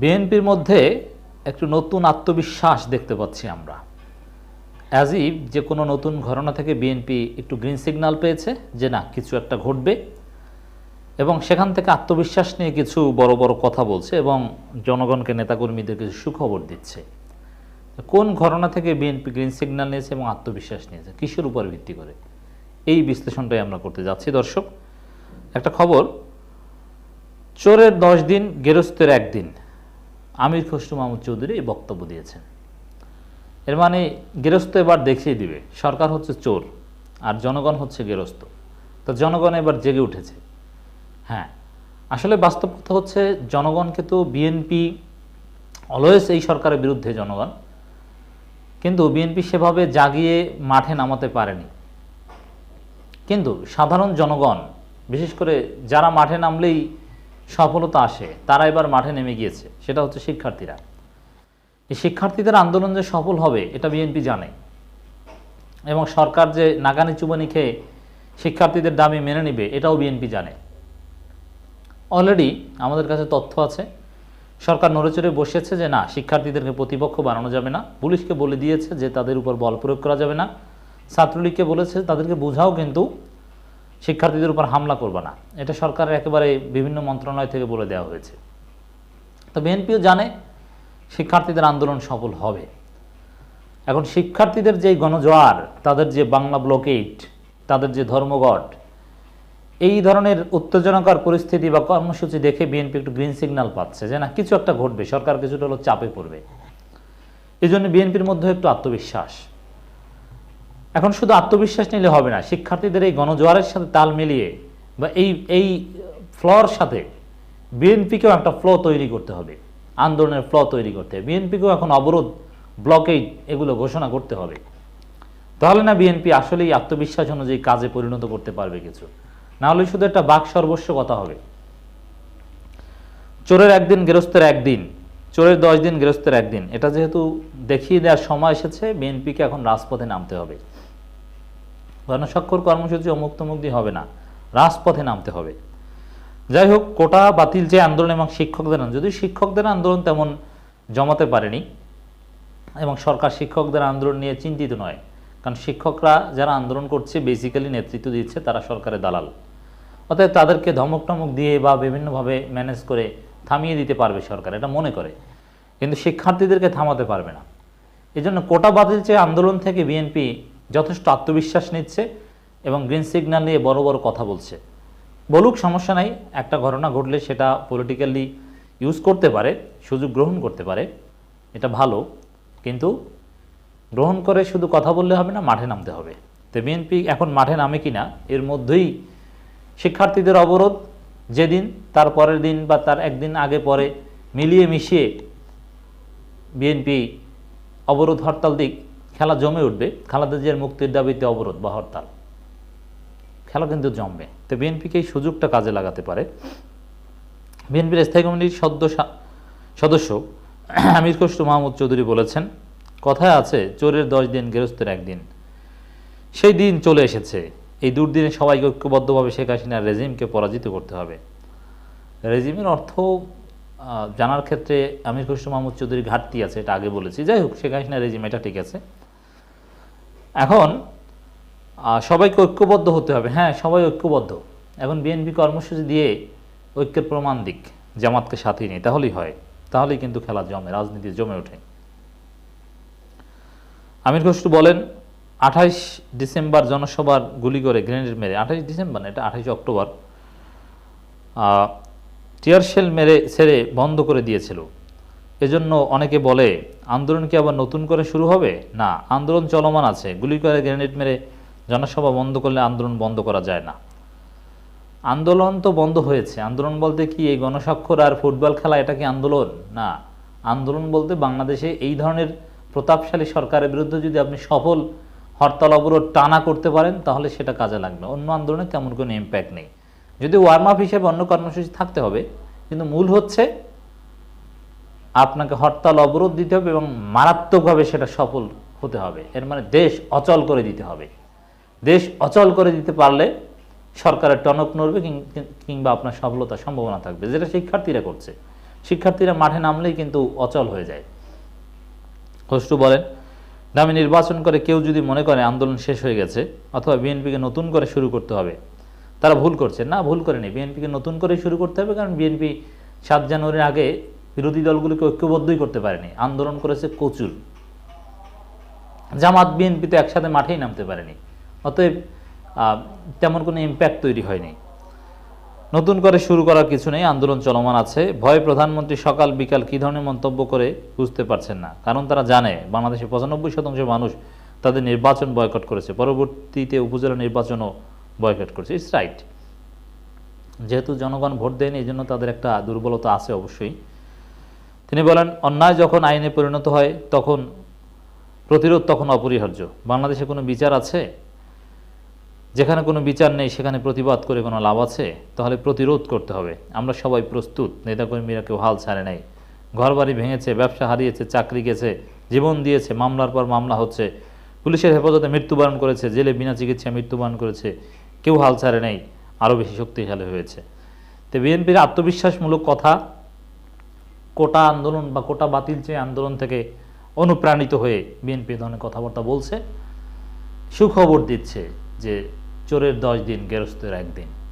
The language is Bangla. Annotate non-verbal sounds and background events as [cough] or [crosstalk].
বিএনপির মধ্যে একটু নতুন আত্মবিশ্বাস দেখতে পাচ্ছি আমরা। অ্যাজ ইফ যে কোনো নতুন ঘটনা থেকে বিএনপি একটু গ্রিন সিগন্যাল পেয়েছে যে না, কিছু একটা ঘটবে। এবং সেখান থেকে আত্মবিশ্বাস নিয়ে কিছু বড় বড় কথা বলছে এবং জনগণকে নেতাকর্মীদের কিছু সুখবর দিচ্ছে। কোন ঘটনা থেকে বিএনপি গ্রিন সিগন্যাল নিয়েছে এবং আত্মবিশ্বাস নিয়েছে, কিসের উপর ভিত্তি করে? এই বিশ্লেষণটাই আমরা করতে যাচ্ছি, দর্শক। একটা খবর, চোরের দশ দিন, গেরস্তের একদিন। আমির খসরু মাহমুদ চৌধুরী এই বক্তব্য দিয়েছেন। এর মানে গেরস্ত এবার দেখিয়ে দিবে, সরকার হচ্ছে চোর, আর জনগণ হচ্ছে গেরস্ত। তো জনগণ এবার জেগে উঠেছে। হ্যাঁ আসলে বাস্তব কথা হচ্ছে জনগণকে তো বিএনপি অলওয়েজ এই সরকারের বিরুদ্ধে জনগণ, কিন্তু বিএনপি সেভাবে জাগিয়ে মাঠে নামাতে পারেনি। কিন্তু সাধারণ জনগণ, বিশেষ করে যারা মাঠে নামলেই সফলতা আসে, তারা এবার মাঠে নেমে গিয়েছে। সেটা হচ্ছে শিক্ষার্থীরা। এই শিক্ষার্থীদের আন্দোলন যে সফল হবে, এটা বিএনপি জানে। এবং সরকার যে নাগানি চুবানি খেয়ে শিক্ষার্থীদের দাবি মেনে নেবে, এটাও বিএনপি জানে। অলরেডি আমাদের কাছে তথ্য আছে। সরকার নড়েচড়ে বসেছে যে, না, শিক্ষার্থীদেরকে প্রতিপক্ষ বানানো যাবে না। পুলিশকে বলে দিয়েছে যে, তাদের উপর বল প্রয়োগ করা যাবে না। ছাত্রলীগকে বলেছে তাদেরকে বোঝাও কিন্তু শিক্ষার্থীদের উপর হামলা করবে না। এটা সরকারের একেবারে বিভিন্ন মন্ত্রণালয় থেকে বলে দেওয়া হয়েছে। তো বিএনপিও জানে শিক্ষার্থীদের আন্দোলন সফল হবে। এখন শিক্ষার্থীদের যে গণজোয়ার, তাদের যে বাংলা ব্লকেট, তাদের যে ধর্মঘট, এই ধরনের উত্তেজনাকর পরিস্থিতি বা কর্মসূচি দেখে বিএনপি একটু গ্রিন সিগন্যাল পাচ্ছে যে, না, কিছু একটা ঘটবে, সরকার কিছুটা হলো চাপে পড়বে। এই জন্য বিএনপির মধ্যে একটু আত্মবিশ্বাস। এখন শুধু আত্মবিশ্বাস নিলে হবে না, শিক্ষার্থীদের এই গণজোয়ারের সাথে তাল মিলিয়ে বা এই এই ফ্লর সাথে বিএনপিকেও একটা ফ্লো তৈরি করতে হবে, আন্দোলনের ফ্লো তৈরি করতে হবে। বিএনপিকেও এখন অবরোধ ব্লকেই এগুলো ঘোষণা করতে হবে। তাহলে না বিএনপি আসলেই আত্মবিশ্বাস অনুযায়ী কাজে পরিণত করতে পারবে কিছু? না হলে শুধু একটা বাক সর্বস্ব কথা হবে। চোরের একদিন, গেরস্তের একদিন, চোরের দশ দিন, গেরস্তের একদিন। এটা যেহেতু দেখিয়ে দেওয়ার সময় এসেছে, বিএনপিকে এখন রাজপথে নামতে হবে। গণস্বাক্ষর কর্মসূচি অমুক তমুক দিয়ে হবে না। রাজপথে নামতে হবে। যাই হোক, কোটা বাতিল যে আন্দোলন এবং শিক্ষকদের আন্দোলন যদি শিক্ষকদের আন্দোলন তেমন জমাতে পারেনি এবং সরকার শিক্ষকদের আন্দোলন নিয়ে চিন্তিত নয়। কারণ শিক্ষকরা যারা আন্দোলন করছে বেসিক্যালি নেতৃত্ব দিচ্ছে, তারা সরকারের দালাল। অতএব তাদেরকে ধমক টমক দিয়ে বা বিভিন্নভাবে ম্যানেজ করে থামিয়ে দিতে পারবে সরকার, এটা মনে করে। কিন্তু শিক্ষার্থীদেরকে থামাতে পারবে না। এই জন্য কোটা বাতিল চেয়ে আন্দোলন থেকে বিএনপি যথেষ্ট আত্মবিশ্বাস নিচ্ছে এবং গ্রিন সিগন্যাল নিয়ে বড় বড় কথা বলছে। বলুক, সমস্যা নাই, একটা ঘটনা ঘটলে সেটা পলিটিক্যালি ইউজ করতে পারে, সুযোগ গ্রহণ করতে পারে, এটা ভালো, কিন্তু গ্রহণ করে শুধু কথা বললে হবে না, মাঠে নামতে হবে। তো বিএনপি এখন মাঠে নামে কি না এর মধ্যেই শিক্ষার্থীদের অবরোধ, যেদিন, তার পরের দিন বা তার একদিন আগে পরে মিলিয়ে মিশিয়ে বিএনপি অবরোধ হরতাল দিক খেলা জমে উঠবে, খালাদা জিয়ার মুক্তির দাবিতে অবরোধ বা হরতাল খেলা কিন্তু জমবে। তো বিএনপিকে এই সুযোগটা কাজে লাগাতে পারে। বিএনপির স্থায়ী কমিটির সদ্য সদস্য [clears throat] আমির খসরু মাহমুদ চৌধুরী বলেছেন, কথায় আছে, চোরের দশ দিন, গেরস্তের একদিন। সেই দিন চলে এসেছে। এই দুর্দিনে সবাইকে ঐক্যবদ্ধভাবে শেখ হাসিনার রেজিমকে পরাজিত করতে হবে। রেজিমের অর্থ জানার ক্ষেত্রে আমির খসরু মাহমুদ চৌধুরী ঘাটতি আছে, এটা আগে বলেছি। যাই হোক, শেখ হাসিনা রেজিম, এটা ঠিক আছে। এখন সবাইকে ঐক্যবদ্ধ হতে হবে। হ্যাঁ সবাই ঐক্যবদ্ধ। এখন বিএনপি কর্মসূচি দিয়ে ঐক্যের প্রমাণ দিক জামাতকে সাথে নেই তাহলেই হয়। তাহলেই কিন্তু খেলা জমে রাজনীতি জমে ওঠে। আমির খসরু বলেন আঠাইশ ডিসেম্বর জনসভার গুলি করে গ্রেনেড মেরে আঠাইশ ডিসেম্বর না এটা আঠাইশ অক্টোবর আহ, টিয়ার মেরে ছেড়ে বন্ধ করে দিয়েছিল। এজন্য অনেকে বলে, আন্দোলন কি আবার নতুন করে শুরু হবে? না, আন্দোলন চলমান আছে। গুলি করে গ্রেনেড মেরে জনসভা বন্ধ করলে আন্দোলন বন্ধ করা যায় না। আন্দোলন তো বন্ধ হয়েছে। আন্দোলন বলতে কি এই গণস্বাক্ষর আর ফুটবল খেলা, এটা কি আন্দোলন? না, আন্দোলন বলতে বাংলাদেশে এই ধরনের প্রতাপশালী সরকারের বিরুদ্ধে যদি আপনি সফল হরতাল অবরোধ টানা করতে পারেন, তাহলে সেটা কাজে লাগবে। অন্য আন্দোলনে তেমন কোনো ইম্প্যাক্ট নেই। যদি ওয়ার্ম আপ হিসেবে অন্য কর্মসূচি থাকতে হবে, কিন্তু মূল হচ্ছে আপনাকে হরতাল অবরোধ দিতে হবে এবং মারাত্মকভাবে সেটা সফল হতে হবে। এর মানে দেশ অচল করে দিতে হবে। দেশ অচল করে দিতে পারলে সরকারের টনক নড়বে কিংবা আপনার সফলতার সম্ভাবনা থাকবে, যেটা শিক্ষার্থীরা করছে। শিক্ষার্থীরা মাঠে নামলেই কিন্তু অচল হয়ে যায়। খসরু বলেন দামি নির্বাচন করে কেউ যদি মনে করে আন্দোলন শেষ হয়ে গেছে অথবা বিএনপিকে নতুন করে শুরু করতে হবে, তারা ভুল করছে। না, ভুল করেনি। বিএনপিকে নতুন করে শুরু করতে হবে, কারণ বিএনপি সাত জানুয়ারির আগে বিরোধী দলগুলোকে ঐক্যবদ্ধই করতে পারেনি। আন্দোলন করেছে প্রচুর জামাত, বিএনপি তো একসাথে মাঠেই নামতে পারেনি। অতএব তেমন কোনো ইম্প্যাক্ট তৈরি হয়নি। নতুন করে শুরু করার কিছু নেই, আন্দোলন চলমান আছে। ভয় প্রধানমন্ত্রী সকাল বিকাল কী ধরনের মন্তব্য করে বুঝতে পারছেন না। কারণ তারা জানে বাংলাদেশের পঁচানব্বই শতাংশ মানুষ তাদের নির্বাচন বয়কট করেছে। পরবর্তীতে উপজেলা নির্বাচনও বয়কট করেছে। ইটস রাইট যেহেতু জনগণ ভোট দেয়নি এই জন্য তাদের একটা দুর্বলতা আছে অবশ্যই। তিনি বলেন, অন্যায় যখন আইনে পরিণত হয়, তখন প্রতিরোধ তখন অপরিহার্য। বাংলাদেশে কোনো বিচার আছে? যেখানে কোনো বিচার নেই, সেখানে প্রতিবাদ করে কোনো লাভ আছে? তাহলে প্রতিরোধ করতে হবে। আমরা সবাই প্রস্তুত। নেতাকর্মীরা কেউ হাল ছাড়ে নাই। ঘরবাড়ি ভেঙেছে, ব্যবসা হারিয়েছে, চাকরি গেছে, জীবন দিয়েছে, মামলার পর মামলা হচ্ছে। পুলিশের হেফাজতে মৃত্যুবরণ করেছে, জেলে বিনা চিকিৎসায় মৃত্যুবরণ করেছে। কেউ হাল ছাড়ে নাই, আরও বেশি শক্তিশালী হয়েছে। তো বিএনপির আত্মবিশ্বাসমূলক কথা কোটা আন্দোলন বা কোটা বাতিল চেয়ে আন্দোলন থেকে অনুপ্রাণিত হয়ে বিএনপি ধরনের কথাবার্তা বলছে, সুখবর দিচ্ছে যে চোরের দশ দিন গেরস্তের একদিন।